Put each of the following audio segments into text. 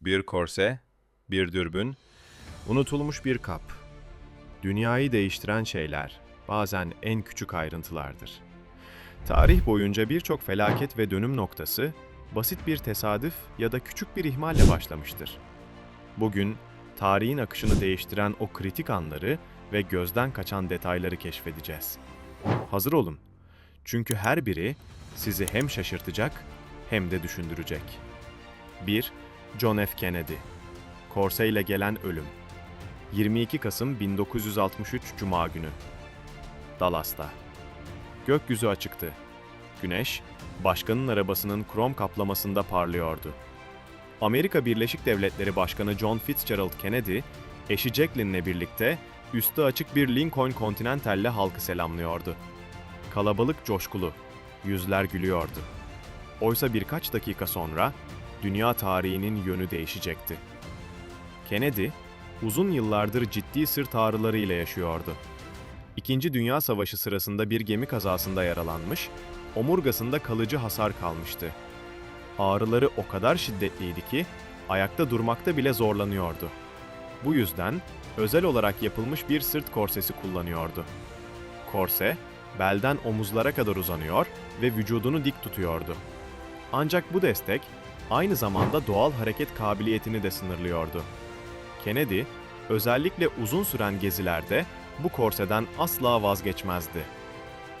Bir korse, bir dürbün, unutulmuş bir kap. Dünyayı değiştiren şeyler bazen en küçük ayrıntılardır. Tarih boyunca birçok felaket ve dönüm noktası basit bir tesadüf ya da küçük bir ihmalle başlamıştır. Bugün tarihin akışını değiştiren o kritik anları ve gözden kaçan detayları keşfedeceğiz. Hazır olun. Çünkü her biri sizi hem şaşırtacak hem de düşündürecek. 1. John F. Kennedy Korse ile gelen ölüm 22 Kasım 1963 Cuma günü Dallas'ta Gökyüzü açıktı. Güneş, başkanın arabasının krom kaplamasında parlıyordu. Amerika Birleşik Devletleri Başkanı John Fitzgerald Kennedy, eşi Jacqueline'le birlikte üstü açık bir Lincoln Continental'le halkı selamlıyordu. Kalabalık coşkulu, yüzler gülüyordu. Oysa birkaç dakika sonra dünya tarihinin yönü değişecekti. Kennedy, uzun yıllardır ciddi sırt ağrılarıyla yaşıyordu. İkinci Dünya Savaşı sırasında bir gemi kazasında yaralanmış, omurgasında kalıcı hasar kalmıştı. Ağrıları o kadar şiddetliydi ki ayakta durmakta bile zorlanıyordu. Bu yüzden özel olarak yapılmış bir sırt korsesi kullanıyordu. Korse, belden omuzlara kadar uzanıyor ve vücudunu dik tutuyordu. Ancak bu destek aynı zamanda doğal hareket kabiliyetini de sınırlıyordu. Kennedy, özellikle uzun süren gezilerde bu korseden asla vazgeçmezdi.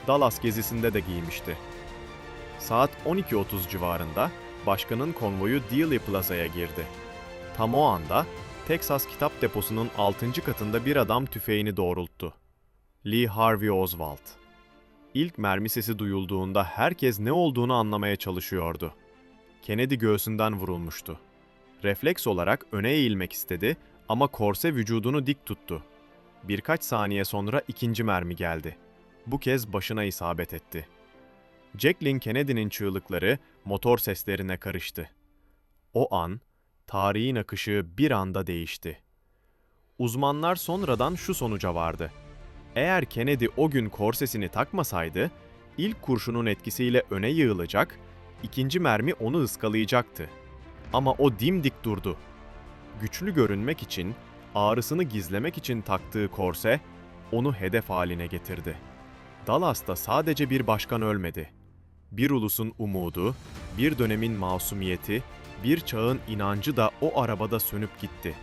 Dallas gezisinde de giymişti. Saat 12.30 civarında başkanın konvoyu Dealey Plaza'ya girdi. Tam o anda Texas Kitap Deposu'nun 6. katında bir adam tüfeğini doğrulttu. Lee Harvey Oswald. İlk mermi sesi duyulduğunda herkes ne olduğunu anlamaya çalışıyordu. Kennedy göğsünden vurulmuştu. Refleks olarak öne eğilmek istedi ama korse vücudunu dik tuttu. Birkaç saniye sonra ikinci mermi geldi. Bu kez başına isabet etti. Jacqueline Kennedy'nin çığlıkları motor seslerine karıştı. O an tarihin akışı bir anda değişti. Uzmanlar sonradan şu sonuca vardı. Eğer Kennedy o gün korsesini takmasaydı, ilk kurşunun etkisiyle öne yığılacak, ikinci mermi onu ıskalayacaktı. Ama o dimdik durdu. Güçlü görünmek için, ağrısını gizlemek için taktığı korse onu hedef haline getirdi. Dallas'ta sadece bir başkan ölmedi. Bir ulusun umudu, bir dönemin masumiyeti, bir çağın inancı da o arabada sönüp gitti.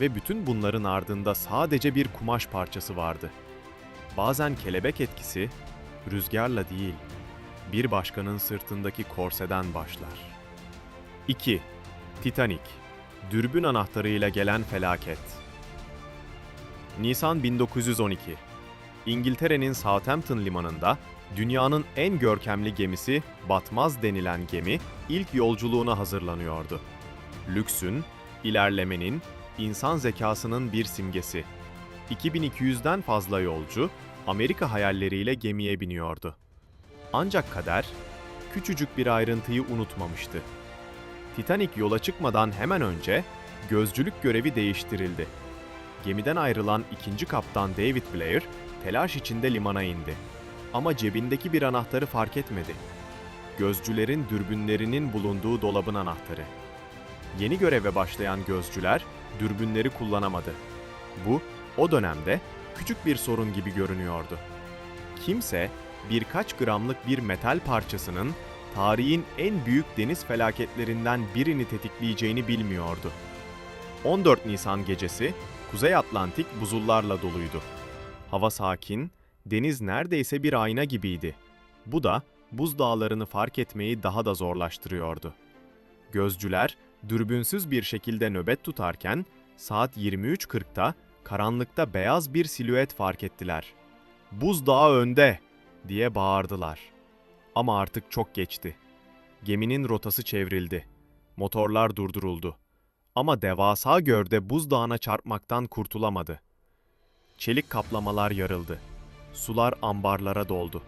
Ve bütün bunların ardında sadece bir kumaş parçası vardı. Bazen kelebek etkisi, rüzgarla değil, bir başkanın sırtındaki korseden başlar. 2. Titanic Dürbün anahtarıyla gelen felaket Nisan 1912 İngiltere'nin Southampton limanında dünyanın en görkemli gemisi Batmaz denilen gemi ilk yolculuğuna hazırlanıyordu. Lüksün, ilerlemenin, insan zekasının bir simgesi. 2200'den fazla yolcu Amerika hayalleriyle gemiye biniyordu. Ancak kader küçücük bir ayrıntıyı unutmamıştı. Titanic yola çıkmadan hemen önce gözcülük görevi değiştirildi. Gemiden ayrılan ikinci kaptan David Blair telaş içinde limana indi. Ama cebindeki bir anahtarı fark etmedi. Gözcülerin dürbünlerinin bulunduğu dolabın anahtarı. Yeni göreve başlayan gözcüler dürbünleri kullanamadı. Bu o dönemde küçük bir sorun gibi görünüyordu. Kimse birkaç gramlık bir metal parçasının tarihin en büyük deniz felaketlerinden birini tetikleyeceğini bilmiyordu. 14 Nisan gecesi Kuzey Atlantik buzullarla doluydu. Hava sakin, deniz neredeyse bir ayna gibiydi. Bu da buz dağlarını fark etmeyi daha da zorlaştırıyordu. Gözcüler dürbünsüz bir şekilde nöbet tutarken saat 23.40'ta karanlıkta beyaz bir silüet fark ettiler. "Buzdağı önde!" Diye bağırdılar. Ama artık çok geçti. Geminin rotası çevrildi. Motorlar durduruldu. Ama devasa gövde buzdağına çarpmaktan kurtulamadı. Çelik kaplamalar yarıldı. Sular ambarlara doldu.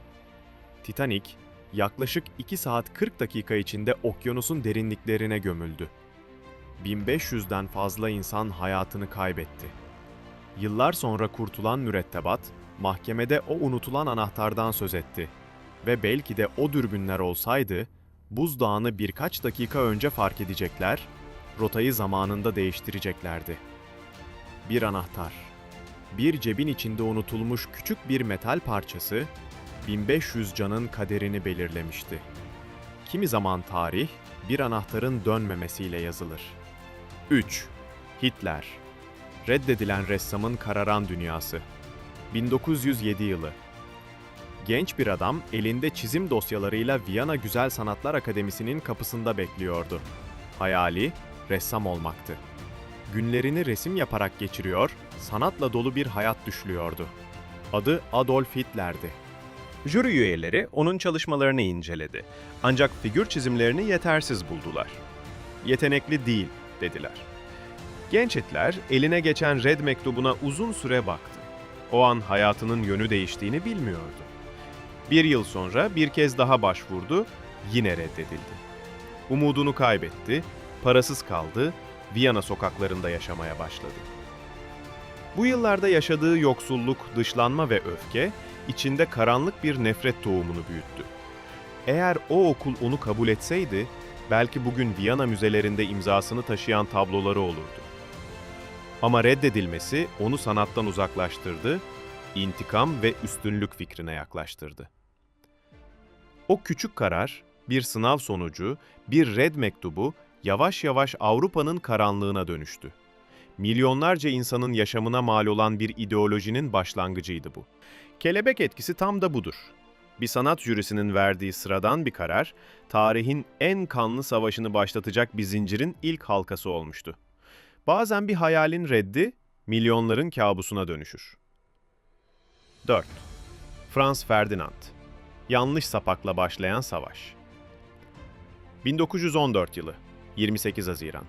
Titanic yaklaşık 2 saat 40 dakika içinde okyanusun derinliklerine gömüldü. 1500'den fazla insan hayatını kaybetti. Yıllar sonra kurtulan mürettebat, mahkemede o unutulan anahtardan söz etti ve belki de o dürbünler olsaydı, buzdağını birkaç dakika önce fark edecekler, rotayı zamanında değiştireceklerdi. Bir anahtar. Bir cebin içinde unutulmuş küçük bir metal parçası 1500 canın kaderini belirlemişti. Kimi zaman tarih bir anahtarın dönmemesiyle yazılır. 3. Hitler Reddedilen ressamın kararan dünyası 1907 yılı Genç bir adam elinde çizim dosyalarıyla Viyana Güzel Sanatlar Akademisi'nin kapısında bekliyordu. Hayali ressam olmaktı. Günlerini resim yaparak geçiriyor, sanatla dolu bir hayat düşlüyordu. Adı Adolf Hitler'di. Jüri üyeleri onun çalışmalarını inceledi. Ancak figür çizimlerini yetersiz buldular. Yetenekli değil, dediler. Genç Hitler eline geçen red mektubuna uzun süre baktı. O an hayatının yönü değiştiğini bilmiyordu. Bir yıl sonra bir kez daha başvurdu, yine reddedildi. Umudunu kaybetti, parasız kaldı, Viyana sokaklarında yaşamaya başladı. Bu yıllarda yaşadığı yoksulluk, dışlanma ve öfke, içinde karanlık bir nefret tohumunu büyüttü. Eğer o okul onu kabul etseydi, belki bugün Viyana müzelerinde imzasını taşıyan tabloları olurdu. Ama reddedilmesi onu sanattan uzaklaştırdı, intikam ve üstünlük fikrine yaklaştırdı. O küçük karar, bir sınav sonucu, bir red mektubu yavaş yavaş Avrupa'nın karanlığına dönüştü. Milyonlarca insanın yaşamına mal olan bir ideolojinin başlangıcıydı bu. Kelebek etkisi tam da budur. Bir sanat jürisinin verdiği sıradan bir karar, tarihin en kanlı savaşını başlatacak bir zincirin ilk halkası olmuştu. Bazen bir hayalin reddi, milyonların kabusuna dönüşür. 4. Franz Ferdinand Yanlış sapakla başlayan savaş 1914 yılı 28 Haziran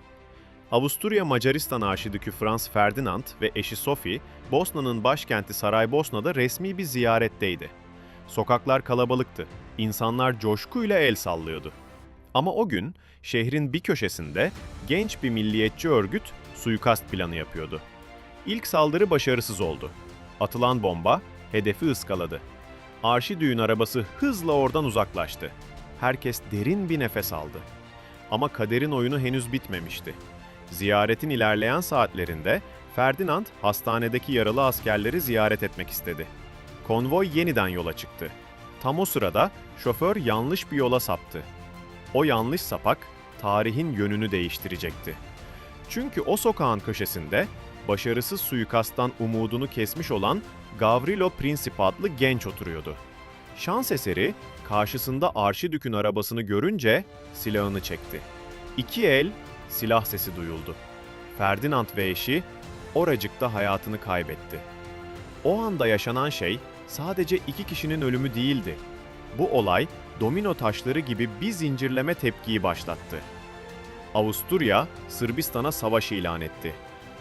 Avusturya Macaristan Arşidükü Franz Ferdinand ve eşi Sophie, Bosna'nın başkenti Saraybosna'da resmi bir ziyaretteydi. Sokaklar kalabalıktı, insanlar coşkuyla el sallıyordu. Ama o gün şehrin bir köşesinde genç bir milliyetçi örgüt suikast planı yapıyordu. İlk saldırı başarısız oldu. Atılan bomba hedefi ıskaladı. Arşidüğün arabası hızla oradan uzaklaştı. Herkes derin bir nefes aldı. Ama kaderin oyunu henüz bitmemişti. Ziyaretin ilerleyen saatlerinde Ferdinand hastanedeki yaralı askerleri ziyaret etmek istedi. Konvoy yeniden yola çıktı. Tam o sırada şoför yanlış bir yola saptı. O yanlış sapak tarihin yönünü değiştirecekti. Çünkü o sokağın köşesinde başarısız suikasttan umudunu kesmiş olan Gavrilo Princip adlı genç oturuyordu. Şans eseri karşısında Arşidük'ün arabasını görünce silahını çekti. İki el, silah sesi duyuldu. Ferdinand ve eşi oracıkta hayatını kaybetti. O anda yaşanan şey sadece iki kişinin ölümü değildi. Bu olay domino taşları gibi bir zincirleme tepkiyi başlattı. Avusturya, Sırbistan'a savaş ilan etti.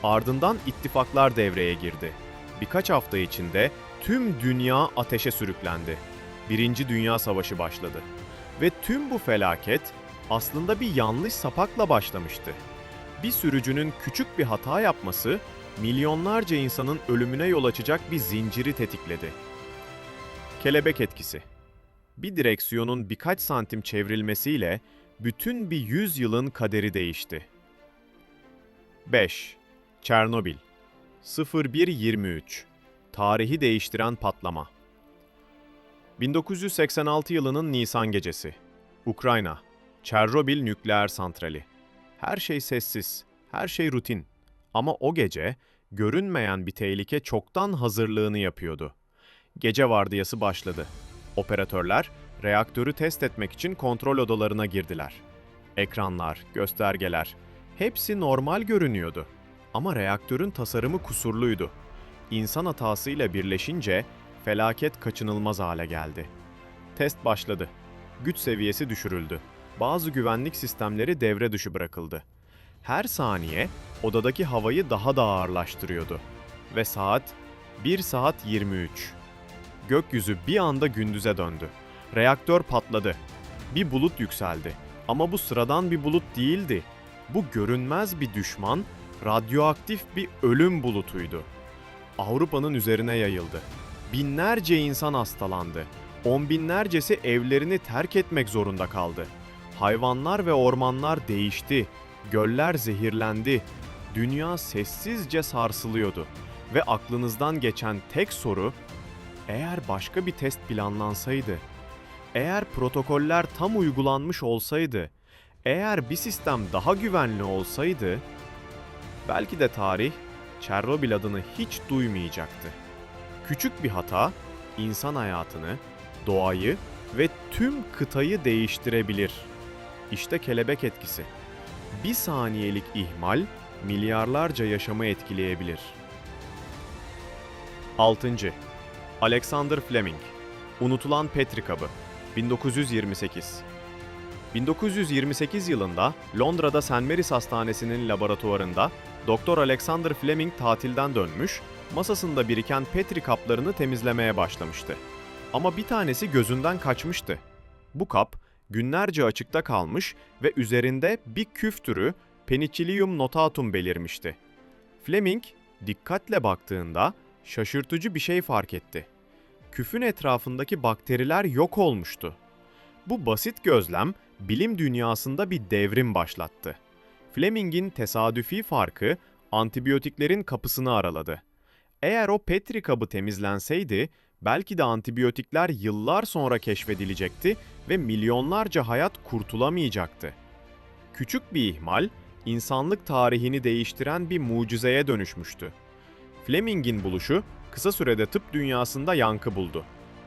Ardından ittifaklar devreye girdi. Birkaç hafta içinde tüm dünya ateşe sürüklendi. Birinci Dünya Savaşı başladı. Ve tüm bu felaket aslında bir yanlış sapakla başlamıştı. Bir sürücünün küçük bir hata yapması, milyonlarca insanın ölümüne yol açacak bir zinciri tetikledi. Kelebek etkisi Bir direksiyonun birkaç santim çevrilmesiyle bütün bir yüzyılın kaderi değişti. 5. Çernobil 0123 Tarihi değiştiren patlama 1986 yılının Nisan gecesi. Ukrayna, Çernobil nükleer santrali. Her şey sessiz, her şey rutin. Ama o gece görünmeyen bir tehlike çoktan hazırlığını yapıyordu. Gece vardiyası başladı. Operatörler reaktörü test etmek için kontrol odalarına girdiler. Ekranlar, göstergeler, hepsi normal görünüyordu. Ama reaktörün tasarımı kusurluydu. İnsan hatasıyla birleşince felaket kaçınılmaz hale geldi. Test başladı. Güç seviyesi düşürüldü. Bazı güvenlik sistemleri devre dışı bırakıldı. Her saniye odadaki havayı daha da ağırlaştırıyordu. Ve saat 1 saat 23. Gökyüzü bir anda gündüze döndü. Reaktör patladı. Bir bulut yükseldi. Ama bu sıradan bir bulut değildi. Bu görünmez bir düşman, radyoaktif bir ölüm bulutuydu. Avrupa'nın üzerine yayıldı. Binlerce insan hastalandı. On binlercesi evlerini terk etmek zorunda kaldı. Hayvanlar ve ormanlar değişti. göller zehirlendi, dünya sessizce sarsılıyordu ve aklınızdan geçen tek soru, eğer başka bir test planlansaydı, eğer protokoller tam uygulanmış olsaydı, eğer bir sistem daha güvenli olsaydı, belki de tarih Çernobil adını hiç duymayacaktı. Küçük bir hata insan hayatını, doğayı ve tüm kıtayı değiştirebilir. İşte kelebek etkisi. Bir saniyelik ihmal milyarlarca yaşamı etkileyebilir. 6. Alexander Fleming Unutulan Petri Kabı 1928 1928 yılında Londra'da St. Mary's Hastanesi'nin laboratuvarında Doktor Alexander Fleming tatilden dönmüş, masasında biriken Petri kaplarını temizlemeye başlamıştı. Ama bir tanesi gözünden kaçmıştı. Bu kap günlerce açıkta kalmış ve üzerinde bir küf türü Penicillium notatum belirmişti. Fleming dikkatle baktığında şaşırtıcı bir şey fark etti. Küfün etrafındaki bakteriler yok olmuştu. Bu basit gözlem bilim dünyasında bir devrim başlattı. Fleming'in tesadüfi farkı antibiyotiklerin kapısını araladı. Eğer o Petri kabı temizlenseydi, belki de antibiyotikler yıllar sonra keşfedilecekti ve milyonlarca hayat kurtulamayacaktı. Küçük bir ihmal, insanlık tarihini değiştiren bir mucizeye dönüşmüştü. Fleming'in buluşu kısa sürede tıp dünyasında yankı buldu.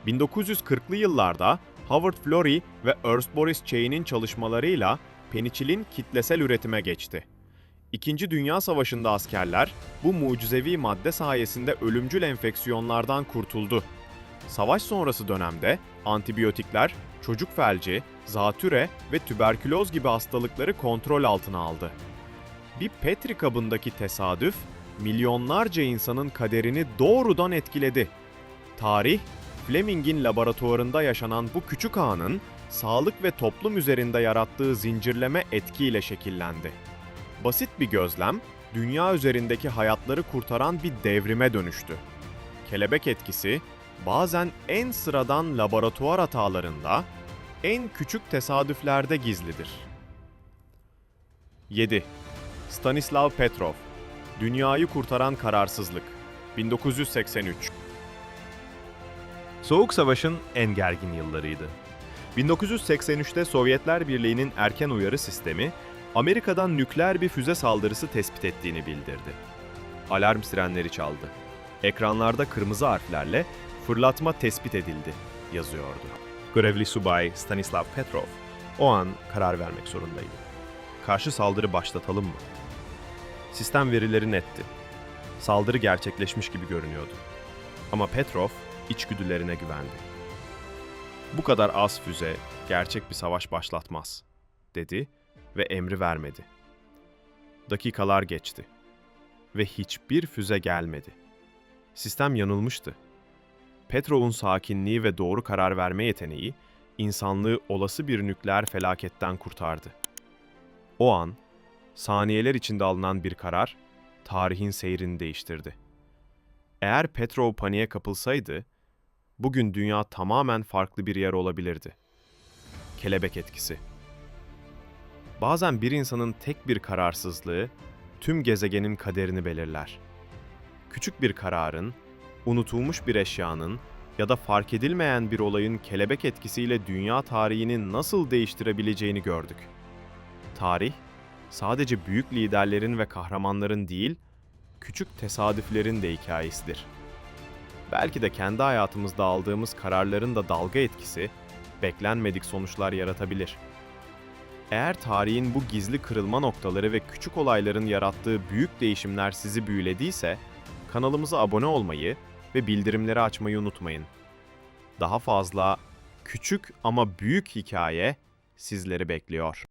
1940'lı yıllarda Howard Florey ve Ernst Boris Chain'in çalışmalarıyla peniçilin kitlesel üretime geçti. İkinci Dünya Savaşı'nda askerler bu mucizevi madde sayesinde ölümcül enfeksiyonlardan kurtuldu. Savaş sonrası dönemde antibiyotikler çocuk felci, zatüre ve tüberküloz gibi hastalıkları kontrol altına aldı. Bir Petri kabındaki tesadüf milyonlarca insanın kaderini doğrudan etkiledi. Tarih, Fleming'in laboratuvarında yaşanan bu küçük anın sağlık ve toplum üzerinde yarattığı zincirleme etkiyle şekillendi. Basit bir gözlem, dünya üzerindeki hayatları kurtaran bir devrime dönüştü. Kelebek etkisi, bazen en sıradan laboratuvar hatalarında, en küçük tesadüflerde gizlidir. 7. Stanislav Petrov Dünyayı kurtaran kararsızlık 1983 Soğuk Savaş'ın en gergin yıllarıydı. 1983'te Sovyetler Birliği'nin erken uyarı sistemi Amerika'dan nükleer bir füze saldırısı tespit ettiğini bildirdi. Alarm sirenleri çaldı. Ekranlarda kırmızı harflerle fırlatma tespit edildi yazıyordu. Görevli subay Stanislav Petrov o an karar vermek zorundaydı. Karşı saldırı başlatalım mı? Sistem verileri netti. Saldırı gerçekleşmiş gibi görünüyordu. Ama Petrov içgüdülerine güvendi. Bu kadar az füze gerçek bir savaş başlatmaz, dedi ve emri vermedi. Dakikalar geçti ve hiçbir füze gelmedi. Sistem yanılmıştı. Petrov'un sakinliği ve doğru karar verme yeteneği insanlığı olası bir nükleer felaketten kurtardı. O an saniyeler içinde alınan bir karar tarihin seyrini değiştirdi. Eğer Petrov paniğe kapılsaydı, bugün dünya tamamen farklı bir yer olabilirdi. Kelebek etkisi. Bazen bir insanın tek bir kararsızlığı tüm gezegenin kaderini belirler. Küçük bir kararın, unutulmuş bir eşyanın ya da fark edilmeyen bir olayın kelebek etkisiyle dünya tarihini nasıl değiştirebileceğini gördük. Tarih, sadece büyük liderlerin ve kahramanların değil, küçük tesadüflerin de hikayesidir. Belki de kendi hayatımızda aldığımız kararların da dalga etkisi, beklenmedik sonuçlar yaratabilir. Eğer tarihin bu gizli kırılma noktaları ve küçük olayların yarattığı büyük değişimler sizi büyülediyse, kanalımıza abone olmayı ve bildirimleri açmayı unutmayın. Daha fazla küçük ama büyük hikaye sizleri bekliyor.